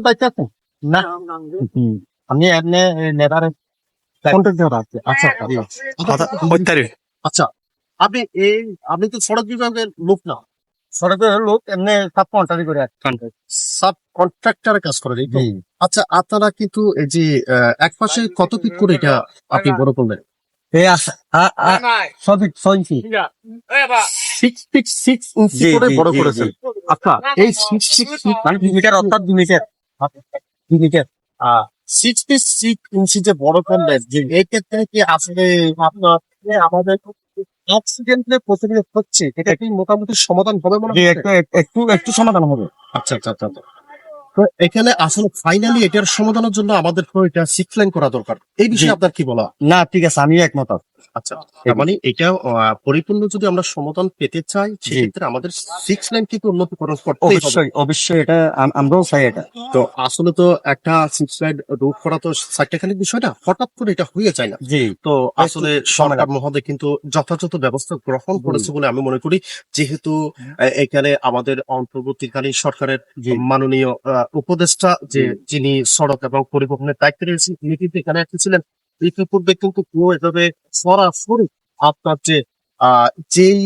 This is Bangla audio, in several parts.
দায়িত্ব না। এমনি নেতারে কন্ট্যাক্ট দেওয়া আছে। আচ্ছা আচ্ছা। আপনি এই আপনি তো সড়ক বিভাগের লোক না। সড়কের লোক এমনি সাব কন্ট্রাক্ট করে সাব কন্ট্রাক্টরের কাজ করে আচ্ছা আপনারা কিন্তু এই যে এক পাশে কত ফিট করে এটা আপনি বড় করলেন। সিক্স ফিট সিক্স ইঞ্চি করে বড় করেছেন। আচ্ছা এই সিক্স সিক্স ফিট মানে দুই মিটার অর্থাৎ দুই মিটার। দুই metre six feet six inch যে বড় যে এই কি আসলে আপনার আমাদের অ্যাক্সিডেন্টে প্রতিনিয়ত হচ্ছে এটা কি মোটামুটি সমাধান হবে মনে একটু একটু একটু সমাধান হবে। আচ্ছা আচ্ছা আচ্ছা আচ্ছা। তো এখানে আসলে ফাইনালি এটার সমাধানের জন্য আমাদের এটা সিক্স লাইন করা দরকার। এই বিষয়ে আপনার কি বলা? না ঠিক আছে আমি একমত আছি। আচ্ছা তার মানে এটা পরিপূর্ণ যদি আমরা সমাধান পেতে চাই সেক্ষেত্রে আমাদের সিক্স লাইন উন্নতিকরণ হবে। অবশ্যই অবশ্যই এটা আমরাও চাই এটা। তো আসলে তো একটা সিক্স লাইন রুট করা তো চারটাখানি বিষয় না হঠাৎ করে এটা হয়ে যায় না। জি তো আসলে সরকার মহোদয় কিন্তু যথাযথ ব্যবস্থা গ্রহণ করেছে বলে আমি মনে করি। যেহেতু এখানে আমাদের অন্তর্বর্তীকালীন সরকারের মাননীয় উপদেষ্টা যে যিনি সড়ক এবং পরিবহনের দায়িত্বে রয়েছেন তিনি কিন্তু এখানে এসেছিলেন। ইতিপূর্বে কিন্তু কেউ এভাবে সরাসরি আপনার যে যেই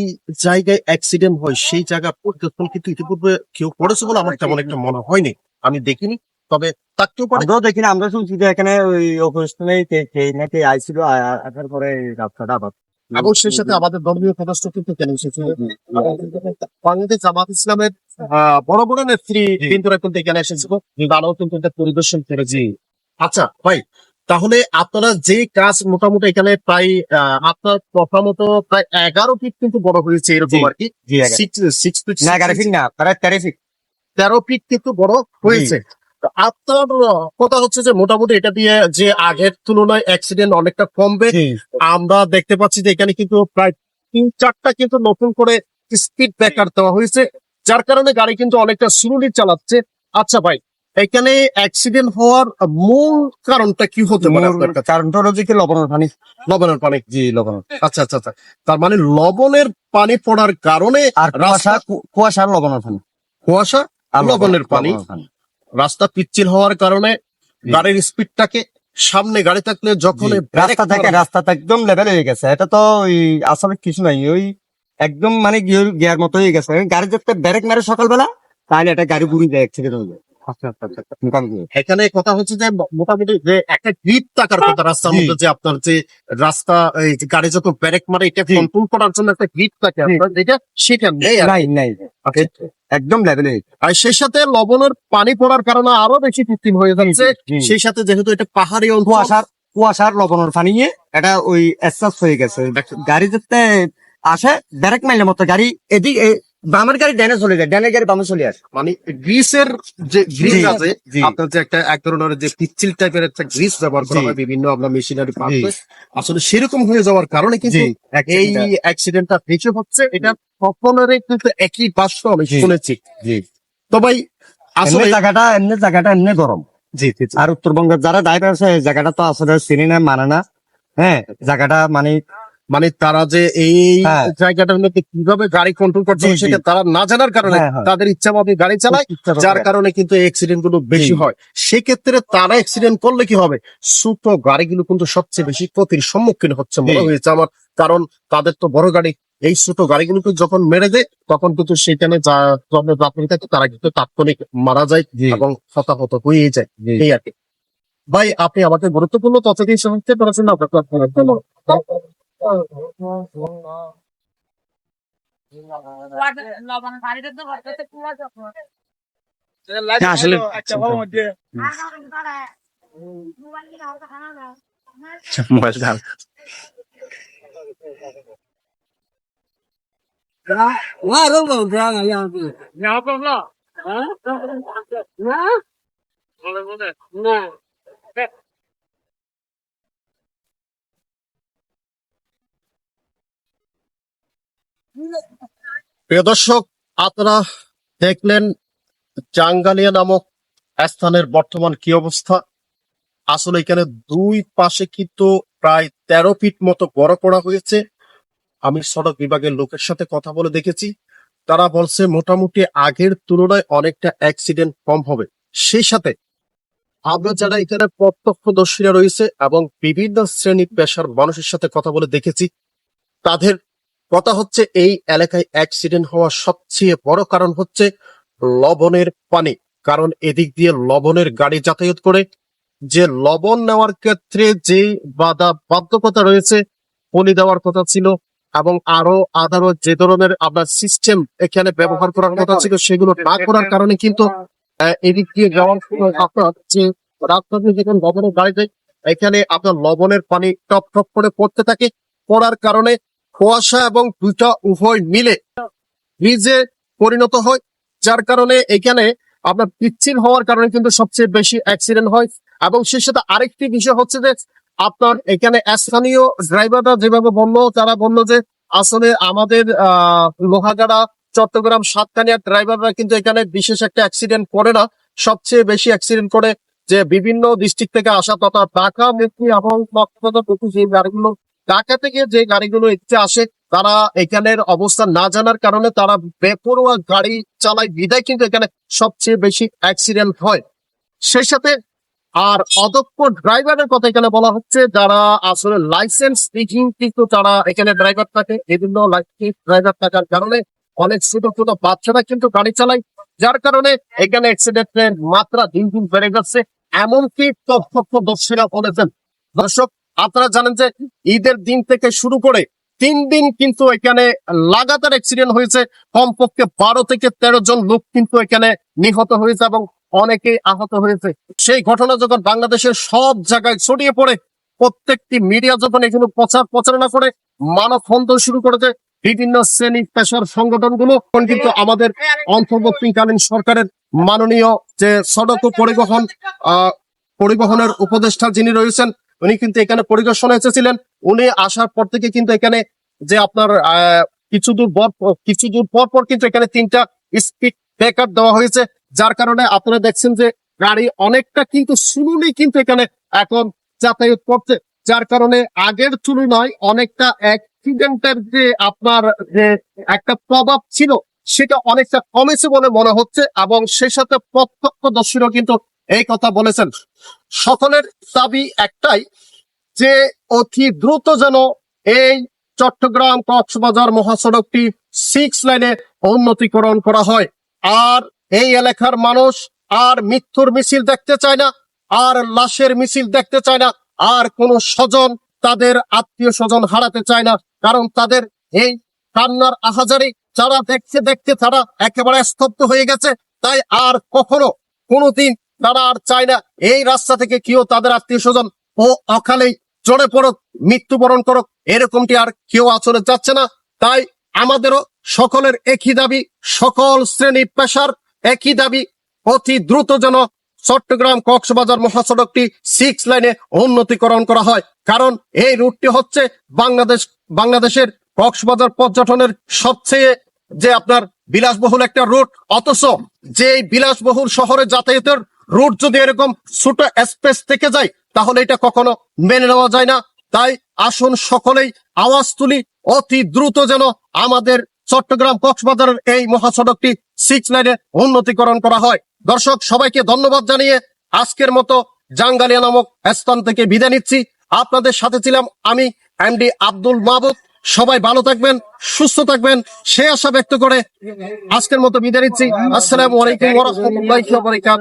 জায়গায় অ্যাক্সিডেন্ট হয় সেই জায়গা পরিদর্শন কিন্তু ইতিপূর্বে কেউ করেছে বলে আমার তেমন একটা মনে হয়নি। আমি দেখিনি তবে থাকতেও পারে। আমরাও দেখি না আমরা শুনছি যে এখানে ওই নাকি আইছিল আসার পরে রাস্তাটা আবার। এবং সেই সাথে আমাদের ধর্মীয় সদস্য কিন্তু কেন এসেছে? বাংলাদেশ জামাত ইসলামের আহ, বড় বড় নেত্রী কিন্তু এখানে এসেছিল। তারাও কিন্তু এটা পরিদর্শন করেছি। আচ্ছা ভাই তাহলে আপনারা যে কাজ মোটামুটি এখানে প্রায় আপনার কথা মতো প্রায় এগারো ফিট কিন্তু বড় হয়েছে এরকম আর কি। সিক্স সিক্স ফিট না এগারো ফিট না প্রায় তেরো ফিট তেরো ফিট কিন্তু বড় হয়েছে। আপনার কথা হচ্ছে যে মোটামুটি এটা দিয়ে যে আগের তুলনায় অ্যাক্সিডেন্ট অনেকটা কমবে। আমরা দেখতে পাচ্ছি যে এখানে কিন্তু প্রায় তিন চারটা কিন্তু নতুন করে স্পিড ব্রেকার দেওয়া হয়েছে। যার কারণে গাড়ি কিন্তু অনেকটা স্লোলি চালাচ্ছে। আচ্ছা ভাই এখানে অ্যাক্সিডেন্ট হওয়ার মূল কারণটা কি হতে পারে আপনার কাছে? কারণটা হলো যে কি লবণের পানি লবণের পানি জি লবণের আচ্ছা আচ্ছা আচ্ছা। তার মানে লবণের পানি পড়ার কারণে আর কুয়াশা রাস্তা কু- কুয়াশার লবণের পানি। কুয়াশা আর লবণের পানি রাস্তা পিচ্ছিল হওয়ার কারণে গাড়ির স্পিডটাকে সামনে গাড়ি থাকলে যখন রাস্তা থেকে রাস্তা একদম লেভেল হয়ে গেছে। এটা তো ওই আসলে কিছু নাই। ওই একদম মানে গিয়ার গিয়ার মতো হয়ে গেছে। গাড়ি যাতে ব্রেক মারে সকালবেলা তাহলে এটা গাড়ি ঘুরি যায় হয়ে যায়। মোটামুটি। এখানে কথা হচ্ছে যে মোটামুটি যে একটা গ্রিপ থাকার কথা রাস্তার মধ্যে যে আপনার যে রাস্তা এই যে গাড়ি যত ব্রেক মারে এটা। কন্ট্রোল করার জন্য একটা গ্রিপ থাকে। আপনার যেটা সেটা নেই নাই নাই আচ্ছা। একদম লেভেল হয়ে। আর সেই সাথে লবণের পানি পড়ার কারণে আরও বেশি কৃত্রিম হয়ে যাচ্ছে। সেই সাথে যেহেতু এটা পাহাড়ি অঞ্চল। কুয়াশার কুয়াশার লবণের পানি নিয়ে এটা ওই এক্সাস হয়ে গেছে। গাড়ি যাতে আসে ব্রেক মাইলের মতো গাড়ি এদিক বামের গাড়ি ডানে চলে যায় ডানের গাড়ি বামে চলে আসে। মানে গ্রিসের যে গ্রিস আছে আপনার যে একটা এক ধরনের যে পিচ্ছিল টাইপের একটা গ্রিস ব্যবহার করা হয় বিভিন্ন আপনার মেশিনারি পার্ট। আসলে সেরকম হয়ে যাওয়ার কারণে কিন্তু এই অ্যাক্সিডেন্টটা বেশি হচ্ছে এটা সকলেরই কিন্তু একই বাস্তব আমি। শুনেছি। জি। তো ভাই আসলে জায়গাটা এমনি জায়গাটা এমনি গরম। জি। আর উত্তরবঙ্গের যারা ড্রাইভার আছে জায়গাটা তো আসলে চিনি না মানে না। হ্যাঁ জায়গাটা মানে মানে তারা যে এই হ্যাঁ। জায়গাটার মধ্যে কীভাবে গাড়ি কন্ট্রোল জি। সেটা তারা না জানার কারণে হ্যাঁ, হ্যাঁ। তাদের ইচ্ছা মতো গাড়ি চালায় যার কারণে কিন্তু অ্যাক্সিডেন্টগুলো বেশি হয়। সেক্ষেত্রে তারা অ্যাক্সিডেন্ট করলে কি হবে? ছোট গাড়িগুলো কিন্তু সবচেয়ে বেশি ক্ষতির সম্মুখীন হচ্ছে মনে হয়েছে আমার। কারণ তাদের তো বড় গাড়ি। এই ছোট গাড়িগুলোকে যখন মেরে দেয় তখন কিন্তু সেখানে যাত্রী থাকে তারা কিন্তু তাৎক্ষণিক মারা যায় এবং হতাহত হয়ে যায়। এই আর কি। ভাই আপনি আমাকে গুরুত্বপূর্ণ তথ্য দিয়ে আপনাকে বাড়িতে তো করতে কুয়াশা না, প্রিয় দর্শক, আপনারা দেখলেন জাঙ্গালিয়া নামক স্থানের বর্তমান কি অবস্থা? আসলে এখানে দুই পাশে কিন্তু প্রায় তেরো ফিট মতো বড় করা হয়েছে। আমি সড়ক বিভাগের লোকের সাথে কথা বলে দেখেছি। তারা বলছে, মোটামুটি আগের তুলনায় অনেকটা অ্যাক্সিডেন্ট কম হবে। সেই সাথে আমরা যারা এখানে প্রত্যক্ষদর্শীরা রয়েছে এবং বিভিন্ন শ্রেণি পেশার মানুষের সাথে কথা বলে দেখেছি, তাদের কথা হচ্ছে, এই এলাকায় অ্যাক্সিডেন্ট হওয়ার সবচেয়ে বড় কারণ হচ্ছে লবণের পানি। কারণ এদিক দিয়ে লবণের গাড়ি যাতায়াত করে। যে লবণ নেওয়ার ক্ষেত্রে যে বাধা বাধ্যকতা রয়েছে পলি দেওয়ার কথা ছিল এবং আরও আদারও যে ধরনের আপনার সিস্টেম এখানে ব্যবহার করার কথা ছিল, সেগুলো না করার কারণে কিন্তু এদিক দিয়ে যাওয়ার আপনার যে রাস্তা দিয়ে যখন লবণের গাড়ি যায়, এখানে আপনার লবণের পানি টপ টপ করে পড়তে থাকে। পড়ার কারণে কুয়াশা এবং দুইটা উভয় মিলে ব্রিজে পরিণত হয়, যার কারণে এখানে আপনার পিচ্ছিল হওয়ার কারণে কিন্তু সবচেয়ে বেশি অ্যাক্সিডেন্ট হয়। এবং সেই সাথে আরেকটি বিষয় হচ্ছে যে, আপনার এখানে স্থানীয় ড্রাইভাররা যেভাবে বলল, তারা বলল যে, আসলে আমাদের লোহাগাড়া, চট্টগ্রাম সাতকানিয়ার ড্রাইভাররা কিন্তু এখানে বিশেষ একটা অ্যাক্সিডেন্ট করে না। সবচেয়ে বেশি অ্যাক্সিডেন্ট করে যে, বিভিন্ন ডিস্ট্রিক্ট থেকে আসা তথা ঢাকা মুক্তি এবং যে গাড়িগুলো ঢাকা থেকে যে গাড়িগুলো এদিকে আসে, তারা এখানের অবস্থা না জানার কারণে তারা বেপরোয়া গাড়ি চালায়। বিদায় কিন্তু এখানে সবচেয়ে বেশি অ্যাক্সিডেন্ট হয়। সেই সাথে আর অদক্ষ ড্রাইভারের কথা এখানে বলা হচ্ছে, যারা আসলে লাইসেন্স বিহীন কিন্তু তারা এখানে ড্রাইভার থাকে। বিভিন্ন লাইসেন্স ড্রাইভার থাকার কারণে অনেক ছোট ছোট বাচ্চারা কিন্তু গাড়ি চালায়। যার কারণে এখানে অ্যাক্সিডেন্টের মাত্রা দিন দিন বেড়ে যাচ্ছে। এমনকি প্রত্যক্ষদর্শীরা বলেছেন দর্শক আপনারা জানেন যে ঈদের দিন থেকে শুরু করে তিন দিন কিন্তু এখানে লাগাতার অ্যাক্সিডেন্ট হয়েছে। কমপক্ষে বারো থেকে তেরো জন লোক কিন্তু এখানে নিহত হয়েছে এবং অনেকে আহত হয়েছে। সেই ঘটনা যখন বাংলাদেশের সব জায়গায় ছড়িয়ে পড়ে, প্রত্যেকটি মিডিয়া যখন এগুলো প্রচার প্রচারণা করে, মানব হন্তন শুরু করেছে। বিভিন্ন শ্রেণি পেশার সংগঠনগুলো এখন কিন্তু আমাদের অন্তর্বর্তীকালীন সরকারের মাননীয় যে সড়ক ও পরিবহন পরিবহনের উপদেষ্টা যিনি রয়েছেন উনি কিন্তু এখানে পরিদর্শনে এসেছিলেন। উনি আসার পর থেকে কিন্তু এখানে যে আপনার কিছু দূর পর, কিছু দূর পর পর কিন্তু এখানে তিনটা স্পিড ব্রেকার দেওয়া হয়েছে। যার কারণে আপনারা দেখছেন যে গাড়ি অনেকটা কিন্তু শুনুনি কিন্তু এখানে এখন যাতায়াত করছে। যার কারণে আগের তুলনায় অনেকটা অ্যাক্সিডেন্টের যে আপনার, যে একটা প্রভাব ছিল, সেটা অনেকটা কমেছে বলে মনে হচ্ছে এবং সেই সাথে প্রত্যক্ষ প্রত্যক্ষদর্শীরাও কিন্তু এই কথা বলেছেন। সকলের দাবি একটাই যে, অতি দ্রুত যেন এই চট্টগ্রাম কক্সবাজার মহাসড়কটি সিক্স লাইনে উন্নতিকরণ করা হয়। আর এই এলাকার মানুষ আর মৃত্যুর মিছিল দেখতে চায় না, আর লাশের মিছিল দেখতে চায় না, আর কোন স্বজন তাদের আত্মীয় স্বজন হারাতে চায় না, কারণ তাদের এই কান্নার আহাজারি যারা দেখতে দেখতে তারা একেবারে স্তব্ধ হয়ে গেছে। তাই আর কখনো কোনোদিন তারা আর চায় না। এই রাস্তা থেকে কেউ তাদের আত্মীয় স্বজন ও অকালেই চড়ে পড়ক, মৃত্যুবরণ করুক, এরকমটি আর কেউ আচরে যাচ্ছে না। তাই আমাদেরও সকলের একই দাবি, সকল শ্রেণি পেশার একই দাবি, অতি দ্রুত যেন চট্টগ্রাম কক্সবাজার মহাসড়কটি সিক্স লাইনে উন্নতিকরণ করা হয়। কারণ এই রুটটি হচ্ছে বাংলাদেশ বাংলাদেশের কক্সবাজার পর্যটনের সবচেয়ে যে আপনার বিলাসবহুল একটা রুট অথচ যে বিলাসবহুল শহরে যাতায়াতের রুট যদি এরকম ছোট স্পেস থেকে যায়, তাহলে এটা কখনো মেনে নেওয়া যায় না। তাই আসুন সকলেই আওয়াজ তুলি, অতি দ্রুত যেন আমাদের চট্টগ্রাম কক্সবাজারের এই মহাসড়কটি সিক্স লাইনে উন্নতিকরণ করা হয়। দর্শক, সবাইকে ধন্যবাদ জানিয়ে আজকের মতো জাঙ্গালিয়া নামক স্থান থেকে বিদায় নিচ্ছি। আপনাদের সাথে ছিলাম আমি এমডি আব্দুল মাহবুব সবাই ভালো থাকবেন, সুস্থ থাকবেন, সে আশা ব্যক্ত করে আজকের মতো বিদায় নিচ্ছি। আসসালামু আলাইকুম ওয়া রাহমাতুল্লাহি ওয়া বারাকাতুহু।